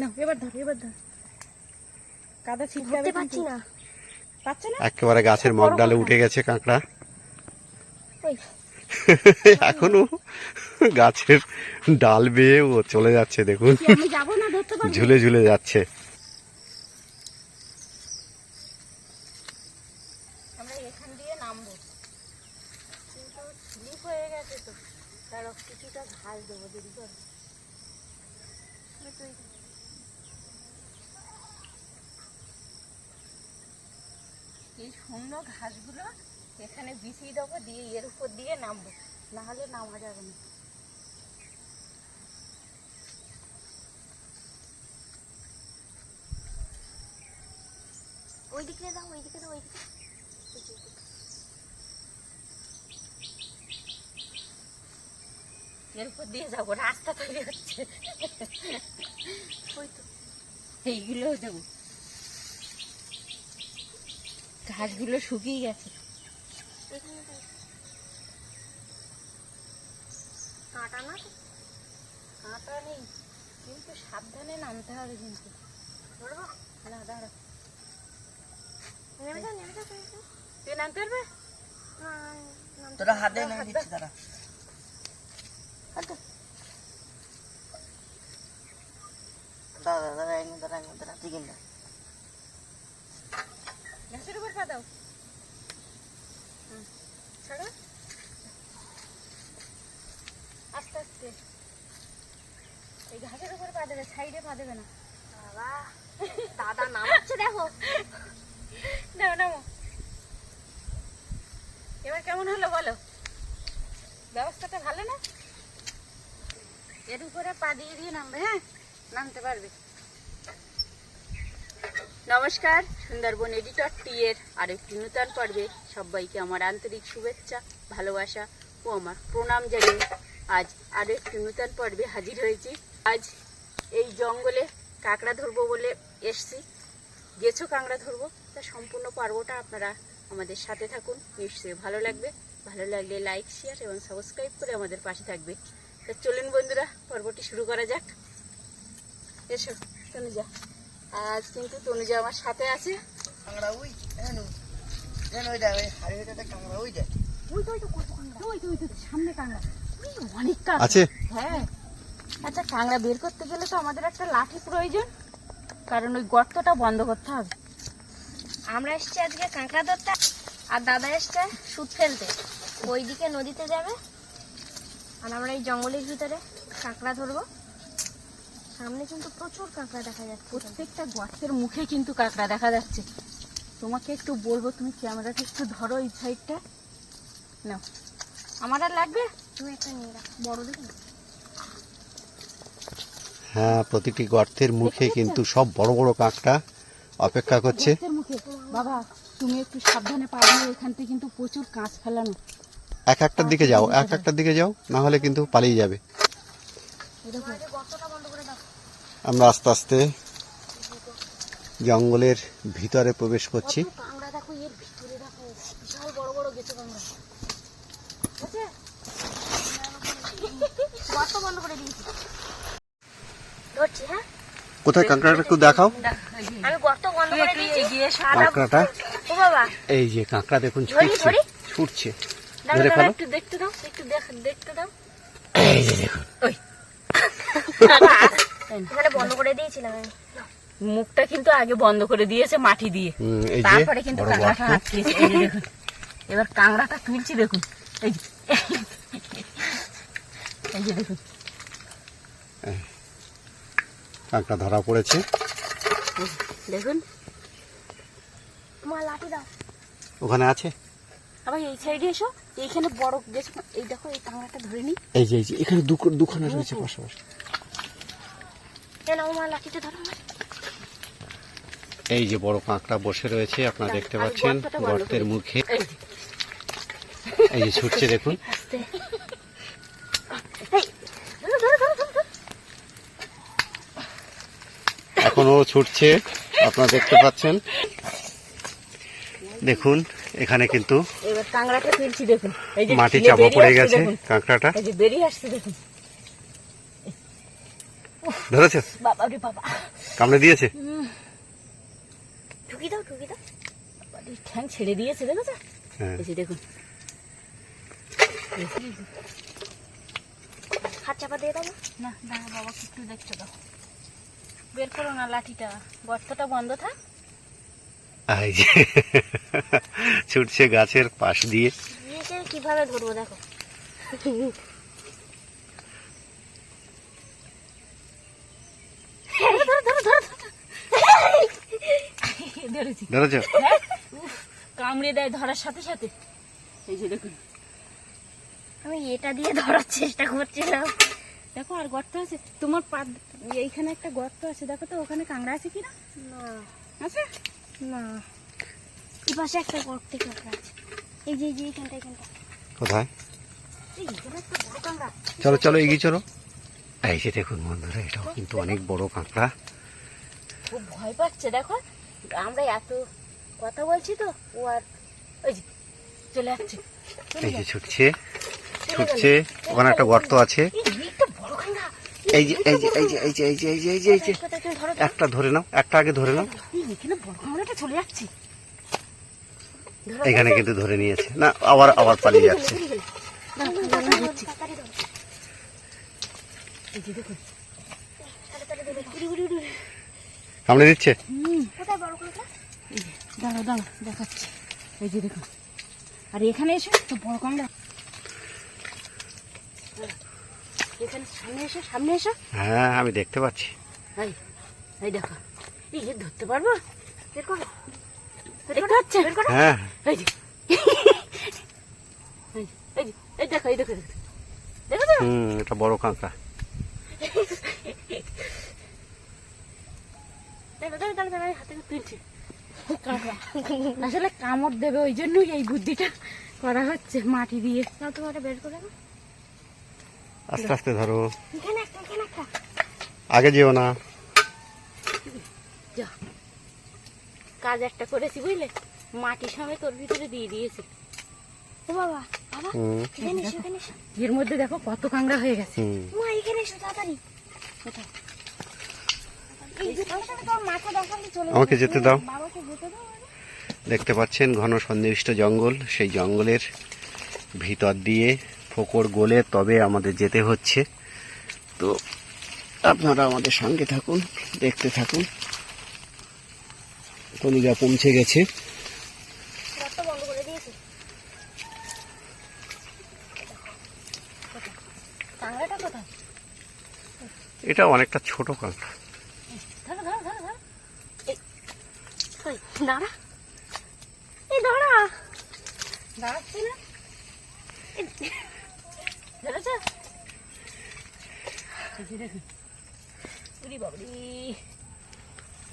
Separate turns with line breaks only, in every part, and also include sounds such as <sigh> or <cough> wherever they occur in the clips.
না এবার ধর এবার ধর। কাদা ছিটকাবে
ধরতে না।
পাচ্ছে না?
একেবারে গাছের মগ ডালে উঠে গেছে কাঁকড়া। <laughs> এখনও গাছের ডাল বেয়ে ও চলে যাচ্ছে দেখুন।
কি আমি যাব না ধরতে পারব
ঝুলে ঝুলে যাচ্ছে।
আমরা এখান দিয়ে নামবো। কিন্তু স্লিপ হয়ে গেছে তো। তার কিছুটা ঘাস দেবো দেরি করে। এই শুকনো ঘাসগুলো এখানে বিছিয়ে দেবো দিয়ে এর উপর দিয়ে নামবো। না হলে নামা যাবে না।
ওইদিকে দাও ওই দিকে দাও ওই
এর উপর দিয়ে যাব রাস্তা তৈরি হচ্ছে।
ওই তো
এইগুলো দেবো ঘাসগুলো শুকিয়ে গেছে
এখানে দাও। কাঁটা না তো?
কাঁটা নেই কিন্তু সাবধানে নামতে হবে কিন্তু
ধরবো?
না দাঁড়া। তুই নামতে পারবে
তোরা হাত নেমে দিচ্ছি দাদা দাদা দাঁড়া এনে দাঁড়া ঠিক না
ঘাসের উপর পা দাও। ছাড়ো। আস্তে আস্তে। এই ঘাসের উপর পা দেবে সাইডে পা দেবে না।
বাবা দাদা নামাচ্ছে দেখো।
নাও নামো। এবার কেমন হলো বলো? ব্যবস্থাটা ভালো না? এর উপরে পা দিয়ে দিয়ে নামবে হ্যাঁ? নামতে পারবে। নমস্কার, সুন্দরবন এডিটর টি এর আরেকটি নূতন পর্বে সবাইকে আমার আন্তরিক শুভেচ্ছা, ভালোবাসা ও আমার প্রণাম জানিয়ে আজ আরও একটি নূতন পর্বে হাজির হয়েছি। আজ এই জঙ্গলে কাঁকড়া ধরবো বলে এসছি। গেছো কাঁকড়া ধরবো? তা সম্পূর্ণ পর্বটা আপনারা আমাদের সাথে থাকুন। নিশ্চয়ই ভালো লাগবে। ভালো লাগলে লাইক শেয়ার এবং সাবস্ক্রাইব করে আমাদের পাশে থাকবে। তা চলুন বন্ধুরা, পর্বটি শুরু করা যাক। এসো তনুজা আজ কিন্তু তনুজা আমার সাথে আছে।
কাঁকড়া এন ওই যায় ওই হাড়ি হইতে কাঁকড়া ওই যায়
ওই তো ওই তো কত কাঁকড়া? ওই তো ওই তো সামনে কাঁকড়া। অনেক কাঁকড়া।
আছে।
হ্যাঁ। আচ্ছা কাঁকড়া বের করতে গেলে তো আমাদের একটা লাঠি প্রয়োজন। কারণ ওই গর্তটা বন্ধ করতে হবে।
আমরা এসছি আজকে কাঁকড়া ধরতে। আর দাদা এসছে সুদ ফেলতে। ওইদিকে নদীতে যাবে। আর আমরা এই জঙ্গলের ভিতরে কাঁকড়া ধরবো। সামনে কিন্তু প্রচুর কাঁকড়া দেখা যাচ্ছে।
প্রত্যেকটা গর্তের মুখে কিন্তু কাঁকড়া দেখা যাচ্ছে। তোমাকে একটু বলব তুমি ক্যামেরাটা একটু ধরো এই সাইডটা। নাও। আমার আর লাগবে?
তুমি একটা নিয়ে রাখো। বড় দেখুন
হ্যাঁ প্রতিটি গর্তের মুখে কিন্তু সব বড় বড় কাঁকড়া অপেক্ষা করছে।
মুখে। বাবা তুমি একটু সাবধানে পা এখান থেকে কিন্তু প্রচুর কাঁচ ফেলানো।
এক একটার দিকে যাও এক একটার দিকে যাও না হলে কিন্তু পালিয়ে যাবে
গর্তটা বন্ধ করে দাও
আমরা আস্তে আস্তে জঙ্গলের ভিতরে প্রবেশ করছি।
কত কাঁকড়া দেখো এর ভিতরে দেখো বিশাল বড় বড় গেছে কাঁকড়া আছে গর্ত বন্ধ করে দিয়েছি। ধরছি হ্যাঁ?
কোথায়? কাঁকড়াটা একটু দেখাও। কাঁকড়াটা। এই যে কাঁকড়া দেখুন ছুটছে? ছুটছে। ধরে ফেলো।
দেখতে দাও একটু দেখ দেখতে দাও।
এই যে দেখুন। <laughs>
এখানে বন্ধ করে দিয়েছিলাম আমি।
মুখটা কিন্তু আগে বন্ধ করে দিয়েছে মাটি দিয়ে। তারপরে কিন্তু কাঁকড়াটা আটকেছে এবার কাঁকড়াটা তুলছি দেখুন। এই যে দেখুন।
কাঁকড়া ধরা পড়েছে।
দেখুন।
তোমার লাঠি দাও।
ওখানে আছে?
আবার এই সাইডে এসো। এইখানে বড় গেছে এই দেখো এই কাঁকড়াটা ধরে নি
এই যে এই যে এখানে দুখানা রয়েছে পাশাপাশি
কেন আমার লাঠিটা ধরো আমার
এই যে বড় কাঁকড়া বসে রয়েছে আপনারা দেখতে পাচ্ছেন গর্তের। মুখে।
এই যে।
ছুটছে দেখুন। এখনও ছুটছে আপনারা দেখতে পাচ্ছেন। দেখুন এখানে কিন্তু মাটি চাপা পড়ে গেছে কাঁকড়াটা।
বেরিয়ে আসছে দেখুন।
ধরেছ?
বাবা রে বাবা।
কামড়ে দিয়েছে?
ঢুকি দাও ঢুকি দাও।
ঠ্যাং ছেড়ে দিয়েছে দেখেছ?
হ্যাঁ।
এই যে দেখুন।
হাত চাপা দিয়ে দাও না।
না দাঁড়া বাবা একটু দেখছ দাও। বের করো না লাঠিটা। গর্তটা বন্ধ থাক।
এই যে। ছুটছে গাছের পাশ দিয়ে।
কীভাবে ধরবো দেখো।
ধরেছি।
ধরেছ?
হ্যাঁ? কামড়ে দেয় ধরার সাথে সাথে। এই যে দেখুন।
আমি এটা দিয়ে ধরার চেষ্টা করছিলাম।
দেখো আর গর্ত আছে। তোমার পা এইখানে একটা গর্ত আছে। দেখো তো ওখানে কাংড়া আছে কিনা
না?
আছে?
না। এই পাশে একটা গর্তে কাঁকড়া আছে। এই যে এই যে এইখানটা এইখানটা
কোথায়? চলো চলো এগিয়ে চলো। এই যে দেখুন বন্ধুরা এটাও কিন্তু অনেক বড় কাঁকড়া।
খুব ভয় পাচ্ছে দেখো। আমরা এত কথা বলছি তো ও আর ওই চলে যাচ্ছে
এই যে ছুটছে ছুটছে ওখানে একটা গর্ত আছে।
এই
যে এই যে এই যে এই যে এই যে এই যে এই যে এই যে। একটা ধরে নাও একটা আগে ধরে নাও।
এখানে চলে যাচ্ছে
এখানে কিন্তু ধরে নিয়েছে। না আবার আবার পালিয়ে যাচ্ছে।
এই যে দেখুন।
দিচ্ছে?
দেখাচ্ছি। এই যে দেখুন আর এখানে এসো তো বড় এখানে সামনে এসো সামনে এসো।
হ্যাঁ আমি দেখতে পাচ্ছি।
এই এই দেখো। এই ধরতে পারব?
বের করো।
দেখতে পাচ্ছে।
হ্যাঁ।
এই এই যে, এই দেখো এই দেখো দেখো। দেখো
হুম এটা বড় কাঁকড়া
দেখো দেখো দেখো দেখো, এই হাতে আসলে কামড় দেবে ওই জন্যই এই বুদ্ধিটা করা হচ্ছে মাটি দিয়ে।
নাও তোমার বের করে
আস্তে আস্তে ধরো। আগে যেও না।
কাজ একটা করেছি বুঝলে? মাটি সমেত ওর ভিতরে দিয়ে দিয়েছি।
ও বাবা বাবা এখানে এখানে
এর মধ্যে দেখো কত কাংড়া হয়ে গেছে।
মা এখানে এসো তাড়াতাড়ি
কোথায়?
এই যে তোমার সাথে তোমার মাকে দেখালে চলে যাবে।
আমাকে যেতে দাও। দেখতে পাচ্ছেন ঘন সন্নিবিষ্ট জঙ্গল। সেই জঙ্গলের ভিতর দিয়ে ফোকর গোলে তবে আমাদের যেতে হচ্ছে। তো আপনারা আমাদের সঙ্গে থাকুন, দেখতে থাকুন। কলিগা পৌঁছে গেছে। এটা অনেকটা ছোট কাঁকড়া
দাঁড়া। এই দাঁড়া।
দাঁড়াচ্ছি না?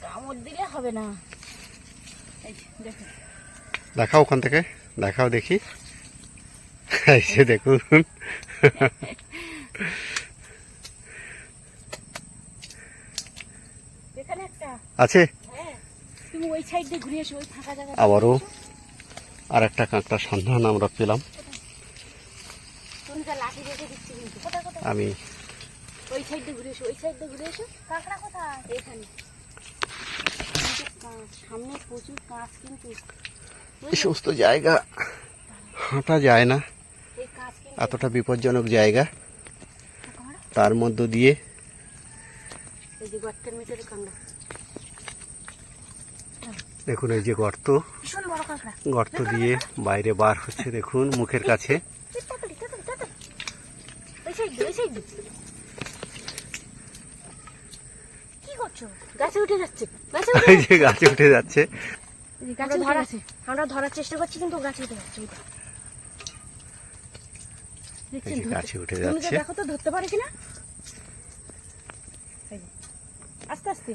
কামড় দিলে হবে না।
দেখাও ওখান থেকে। দেখাও দেখি। দেখুন। আছে?
তুমি ওই সাইড দিয়ে ঘুরে এসো ওই ফাঁকা জায়গা
আবারও আর একটা কাঁকড়ার সন্ধান আমরা পেলাম। আমি
ওই সাইড দিয়ে ঘুরে এসো ওই সাইড দিয়ে ঘুরে এসো।
কাঁকড়া কোথায়?
এখানে এই সামনে প্রচুর কাঁচ কিন্তু।
এই সমস্ত জায়গা হাঁটা যায় না। এতটা বিপজ্জনক জায়গা। তার মধ্য দিয়ে
এই যে গর্তের ভিতরে কাংড়া
দেখুন এই যে গর্ত। গর্ত দিয়ে বাইরে বার হচ্ছে দেখুন মুখের কাছে।
গাছে উঠে যাচ্ছে গাছে
উঠে
আমরা ধরার চেষ্টা করছি কিন্তু গাছে উঠে যাচ্ছে
গাছে উঠে যাচ্ছে।
দেখো তো ধরতে পারে কিনা? আস্তে আস্তে।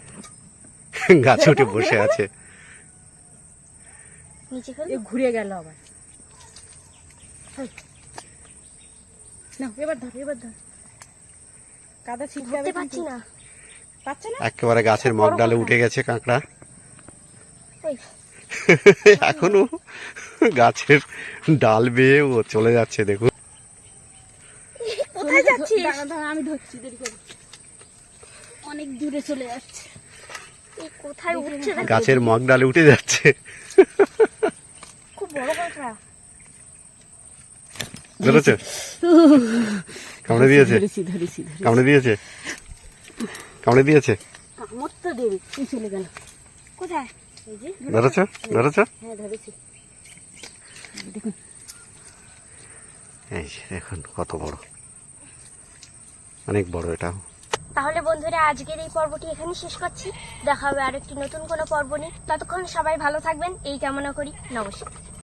গাছে উঠে বসে আছে।
এ ঘুরে গেল আবার। না এবার ধর এবার ধর। কাদা ছিটকে
ধরতে না।
পাচ্ছে না?
একেবারে গাছের মগ ডালে উঠে গেছে কাঁকড়া। <laughs> এখনও গাছের ডাল বেয়ে ও চলে যাচ্ছে দেখুন।
কোথায় যাচ্ছিস?
আমি ধরছি দেরি করে। অনেক দূরে চলে যাচ্ছে।
কোথায় উঠছে
গাছের মগ ডালে উঠে যাচ্ছে।
খুব বড় কাঁকড়া
ধরেছে? কামড়ে দিয়েছে? কামড়ে দিয়েছে? কামড়ে দিয়েছে?
তো দেবে। তুই চলে গেল।
কোথায়?
ধরেছ? ধরেছ?
হ্যাঁ ধরেছি। দেখুন।
এই দেখুন কত বড়। অনেক বড় এটা।
তাহলে বন্ধুরা, আজকের এই পর্বটি এখানে শেষ করছি। দেখা হবে আরেকটি নতুন কোনো পর্ব নিয়ে। ততক্ষণ সবাই ভালো থাকবেন। এই কামনা করি। নমস্কার।